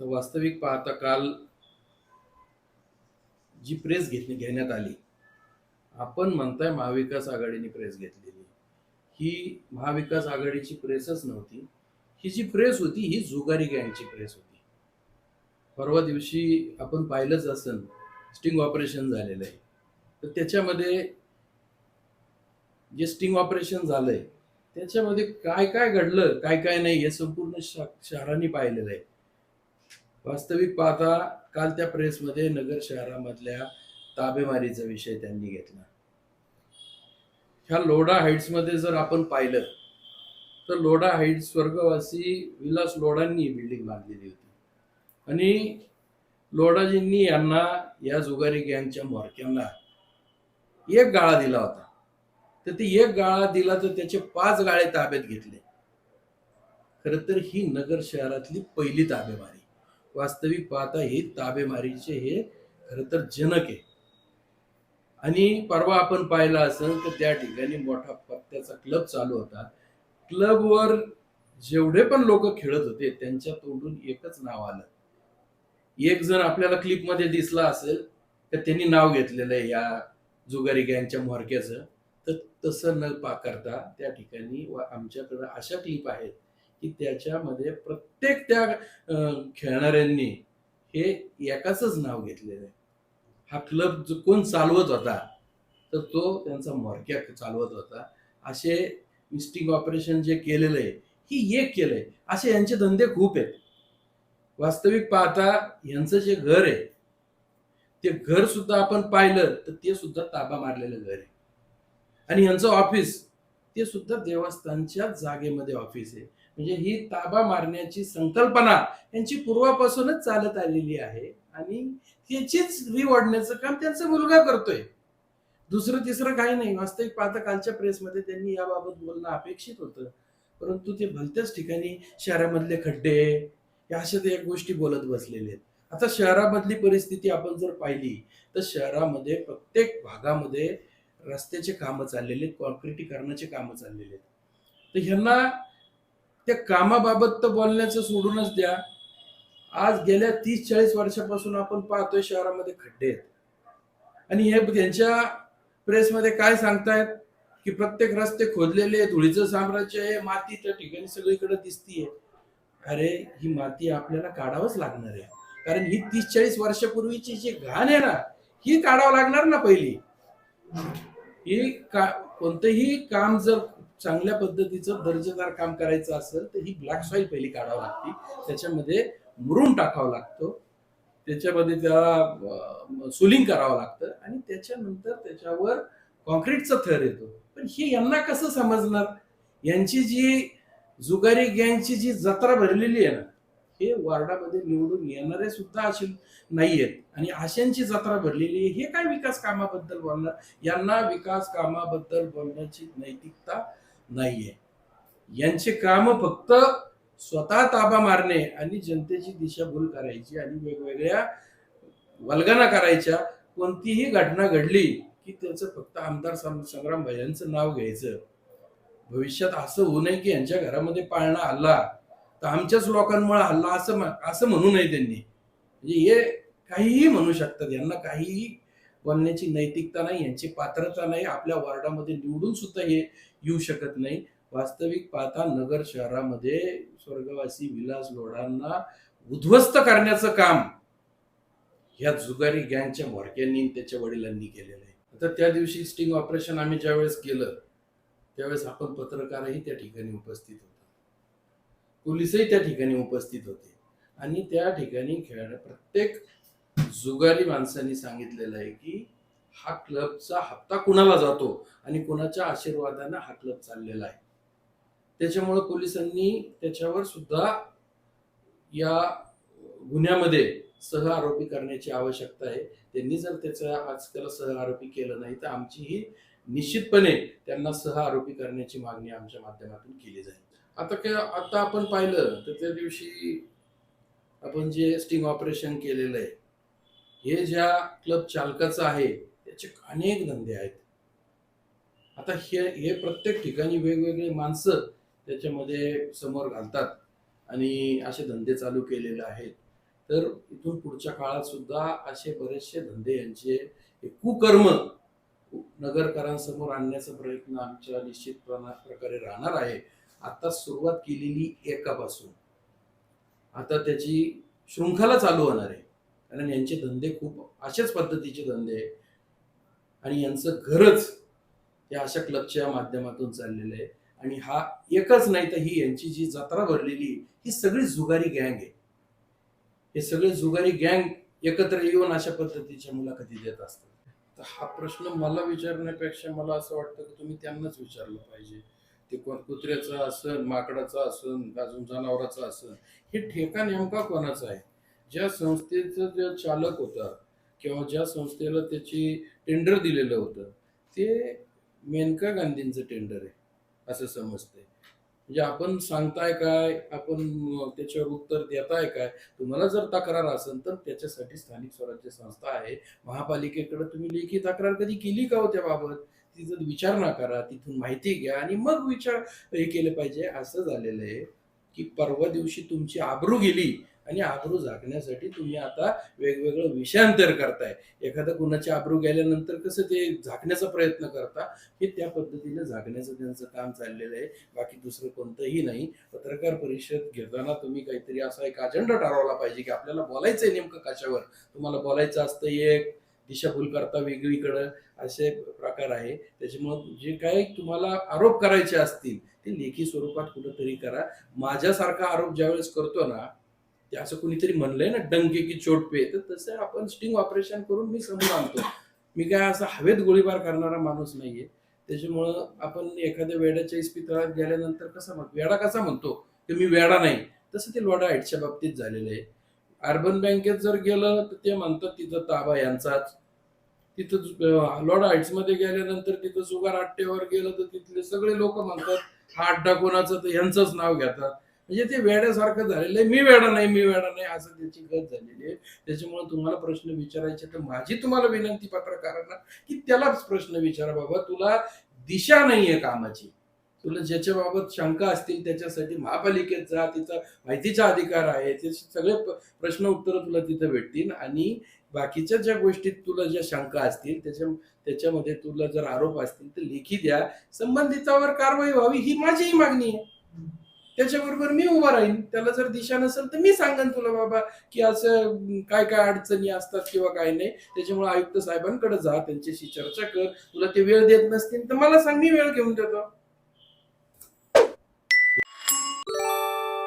तर वास्तविक पाहता काल जी प्रेस घेतली घेण्यात आली आपण म्हणताय महाविकास आघाडीने प्रेस घेतलेली. ही महाविकास आघाडीची प्रेसच नव्हती. ही जी प्रेस होती ही जुगारी गँगची प्रेस होती. परवा दिवशी आपण पाहिलंच असन स्टिंग ऑपरेशन झालेलं आहे. तर त्याच्यामध्ये जे स्टिंग ऑपरेशन झालंय त्याच्यामध्ये काय काय घडलं काय काय नाही हे संपूर्ण श- शहरांनी पाहिलेलं आहे. वास्तविक पाहता काल त्या प्रेसमध्ये नगर शहरामधल्या ताबेमारीचा विषय त्यांनी घेतला. ह्या लोढा हाईट्समध्ये जर आपण पाहिलं तर लोढा हाईट्स स्वर्गवासी विलास लोढांनी बिल्डिंग बांधलेली होती. आणि लोढाजींनी यांना या जुगारी गँगच्या म्होरक्यांना एक गाळा दिला होता. तर ते एक गाळा दिला तर त्याचे पाच गाळे ताब्यात घेतले. खर तर ही नगर शहरातली पहिली ताबेमारी. वास्तविक पाहता ही ताबेमारीचे हे खर तर जनक आहे. आणि परवा आपण पाहिलं असेल तर त्या ठिकाणी मोठा पत्त्याचा क्लब चालू होता. क्लबवर जेवढे पण लोक खेळत होते त्यांच्या तोंडून एकच नाव आलं. एक जण आपल्याला क्लिपमध्ये दिसला असेल तर त्यांनी नाव घेतलेलं आहे या जुगारी गँगच्या म्होरक्याचं. तर तसं न पा करता त्या ठिकाणी व आमच्याकडं अशा क्लिप आहेत की त्याच्यामध्ये प्रत्येक त्या खेळणाऱ्यांनी हे एकाच नाव घेतलेलं आहे. हा क्लब जो कोण चालवत होता तर तो त्यांचा मरक्या चालवत होता. असे मिस्टिंग ऑपरेशन जे केलेलं आहे ही एक केलंय. असे यांचे धंदे खूप आहेत. वास्तविक पाहता यांचं जे घर आहे ते घर सुद्धा आपण पाहिलं तर ते सुद्धा ताबा मारलेलं घर आहे. आणि यांचं ऑफिस ते सुद्धा देवस्थानच्या जागेमध्ये ऑफिस आहे. म्हणजे ही ताबा मारण्याची संकल्पना यांची पूर्वापासूनच चालत आलेली आहे. आणि त्याचीच रिवडण्याचं काम त्यांचा मुलगा करतोय. दुसरं तिसरं काही नाही. वास्तविक पाहता कालच्या प्रेसमध्ये त्यांनी याबाबत बोलणं अपेक्षित होतं. परंतु ते भलत्याच ठिकाणी शहरामधले खड्डे या अशा ते गोष्टी बोलत बसलेले आहेत. आता शहरामधली परिस्थिती आपण जर पाहिली तर शहरामध्ये प्रत्येक भागामध्ये रस्त्याचे कामं चाललेले आहेत कॉन्क्रिटीकरणाचे कामं चाललेले आहेत. तर ह्यांना त्या कामाबाबत तर बोलण्याचं सोडूनच द्या. आज गेल्या तीस चाळीस वर्षापासून आपण पाहतोय शहरामध्ये खड्डे आहेत. आणि हे त्यांच्या प्रेसमध्ये काय सांगतायत? की प्रत्येक रस्ते खोदलेले धुळीचं साम्राज्य आहे माती त्या ठिकाणी सगळीकडे दिसतीये. अरे ही माती आपल्याला काढावंच लागणार आहे. कारण ही तीस चाळीस वर्षापूर्वीची जी घाण आहे ना ही काढावं लागणार ना पहिली. ही का कोणतंही काम जर चांगल्या पद्धतीचं दर्जेदार काम करायचं असेल तर ही ब्लॅक सॉईल पहिली काढावं लागते. त्याच्यामध्ये मुरून टाकावं लागतो. त्याच्यामध्ये त्याला सुलिंग करावं लागतं. आणि त्याच्यानंतर त्याच्यावर कॉन्क्रीटचा थर येतो. पण हे यांना कसं समजणार? यांची जी जुगारी गँगची जी जत्रा भरलेली आहे ना हे वार्डामध्ये निवडून येणारे सुद्धा असे नाही आहेत आणि आशांची जत्रा भरलेली आहे. हे काय विकास कामाबद्दल बोलणार? यांना विकास कामाबद्दल बोलण्याची नैतिकता नाहीये. यांचे काम फक्त स्वतः ताबा मारणे आणि जनतेची दिशाभूल करायची आणि वेगवेगळ्या वल्गना करायच्या कोणतीही घटना घडली की त्याचं फक्त आमदार संग्राम भैयांचं नाव घ्यायचं. भविष्यात असं होऊ नये की यांच्या घरामध्ये पाळणा हल्ला. तर आमच्याच लोकांमुळे हल्ला असं असं म्हणू नये त्यांनी. म्हणजे हे काहीही म्हणू शकतात. यांना काहीही बोलण्याची नैतिकता नाही यांची पात्रता नाही आपल्या वॉर्डामध्ये निवडून सुद्धा हे येऊ शकत नाही. वास्तविक पाहता नगर शहरामध्ये स्वर्गवासी विलास लोढांना उद्ध्वस्त करण्याचं काम ह्या जुगारी गँगच्या म्होरक्यांनी त्याच्या वडिलांनी केलेलं आहे. आता त्या दिवशी स्टिंग ऑपरेशन आम्ही ज्यावेळेस केलं त्यावेळेस आपण पत्रकारही त्या ठिकाणी उपस्थित होतो. पोलिसही त्या ठिकाणी उपस्थित होते. आणि त्या ठिकाणी खेळ प्रत्येक जुगारी माणसांनी सांगितलेलं आहे की हा क्लबचा हप्ता कुणाला जातो आणि कुणाच्या आशीर्वादाने हा क्लब चाललेला आहे. त्याच्यामुळे पोलिसांनी त्याच्यावर सुद्धा या गुन्ह्यामध्ये सह आरोपी करण्याची आवश्यकता आहे. त्यांनी जर त्याचा आजकाल सह आरोपी केलं नाही तर आमची ही निश्चितपणे त्यांना सह आरोपी करण्याची मागणी आमच्या माध्यमातून केली जाईल. आता काय आता आपण पाहिलं तर त्या दिवशी आपण जे स्टिंग ऑपरेशन केलेलं आहे हे ज्या क्लब चालकाचं आहे त्याचे अनेक धंदे आहेत. आता हे हे प्रत्येक ठिकाणी वेगवेगळे माणसं त्याच्यामध्ये समोर घालतात आणि असे धंदे चालू केलेले आहेत. तर इथून पुढच्या काळात सुद्धा असे बरेचसे धंदे यांचे कुकर्म नगरकरांसमोर आणण्याचा प्रयत्न आमच्या निश्चित प्रकारे राहणार आहे. आता सुरुवात केलेली एकापासून. आता त्याची शृंखला चालू होणार आहे. कारण यांचे धंदे खूप अशाच पद्धतीचे धंदे आहे आणि यांचं घरच या अशा क्लबच्या माध्यमातून चाललेलं आहे. आणि हा एकच नाही तर ही यांची जी जत्रा भरलेली ही सगळी जुगारी गँग आहे. हे सगळे जुगारी गँग एकत्र येऊन अशा पद्धतीच्या मुलाखती देत असतात. तर हा प्रश्न मला विचारण्यापेक्षा मला असं वाटतं की तुम्ही त्यांनाच विचारलं पाहिजे. ते कोण कुत्र्याचं असन माकडाचं असन अजून जनावराचं असन हे ठेका नेमका कोणाचं आहे? ज्या संस्थेचं जे चालक होता किंवा ज्या संस्थेला त्याची टेंडर दिलेलं होतं ते मेनका गांधींचं टेंडर आहे असं समजतंय. म्हणजे आपण सांगताय काय आपण त्याच्यावर उत्तर देताय काय तुम्हाला जर तक्रार असेल तर त्याच्यासाठी स्थानिक स्वराज्य संस्था आहे. महापालिकेकडे तुम्ही लेखी तक्रार कधी केली का हो त्याबाबत? तिथं विचारणा करा तिथून माहिती घ्या आणि मग विचार हे केलं पाहिजे. असं झालेलं आहे की परवा दिवशी तुमची आबरू गेली आणि आब्रू झाकण्यासाठी तुम्ही आता वेगवेगळं विषयांतर करताय. एखादं कुणाची आब्रू गेल्यानंतर कसं ते झाकण्याचा प्रयत्न करता हे त्या पद्धतीने झाकण्याचं त्यांचं काम चाललेलं आहे. बाकी दुसरं कोणतंही नाही. पत्रकार परिषद घेताना तुम्ही काहीतरी असा एक अजेंडा ठरवला पाहिजे की आपल्याला बोलायचं आहे नेमकं कशावर. तुम्हाला बोलायचं असतं एक दिशाभूल करता वेगळीकडं असे प्रकार आहे. त्याच्यामुळं जे काही तुम्हाला आरोप करायचे असतील ते लेखी स्वरूपात कुठंतरी करा. माझ्यासारखा आरोप ज्यावेळेस करतो ना ते असं कुणीतरी म्हणलंय ना डंके की चोट पे तर तसं आपण स्टिंग ऑपरेशन करून मी समोर आणतो. मी काय असा हवेत गोळीबार करणारा माणूस नाहीये. त्याच्यामुळं आपण एखाद्या वेड्याच्या इस्पितळात गेल्यानंतर कसा म्हणतो वेडा कसा म्हणतो? की मी वेडा नाही. तसं ते लोडा हाईटच्या बाबतीत झालेलं आहे. अर्बन बँकेत जर गेलं तर ते म्हणतात तिथं ताबा यांचाच. तिथं लॉर्ड हाईट्समध्ये गेल्यानंतर तिथं सुगार आट्टेवर गेलं तर तिथले सगळे लोक म्हणतात हा अड्डा कोणाचा? तर यांचंच नाव घेतात. म्हणजे ते वेड्यासारखं झालेलं आहे. मी वेडा नाही मी वेडा नाही असं त्याची गत झालेली आहे. त्याच्यामुळे तुम्हाला प्रश्न विचारायचे तर माझी तुम्हाला विनंती पत्रकारांना की त्यालाच प्रश्न विचारा बाबा. तुला दिशा नाहीये कामाची. तुला ज्याच्या बाबत शंका असतील त्याच्यासाठी महापालिकेत जा तिचा माहितीचा अधिकार आहे. ते सगळे प्रश्न उत्तर तुला तिथं भेटतील आणि बाकीच्या ज्या गोष्टीत तुला ज्या शंका असतील त्याच्या त्याच्यामध्ये तुला जर आरोप असतील तर लेखी द्या. संबंधितावर कारवाई व्हावी ही माझीही मागणी आहे. त्याच्याबरोबर मी उभा राहीन. त्याला जर दिशा नसेल तर मी सांगेन तुला बाबा की असं काय काय अडचणी असतात किंवा काय नाही. त्याच्यामुळे आयुक्त साहेबांकडे जा त्यांच्याशी चर्चा कर. तुला ते वेळ देत नसतील तर मला सांग मी वेळ घेऊन देतो.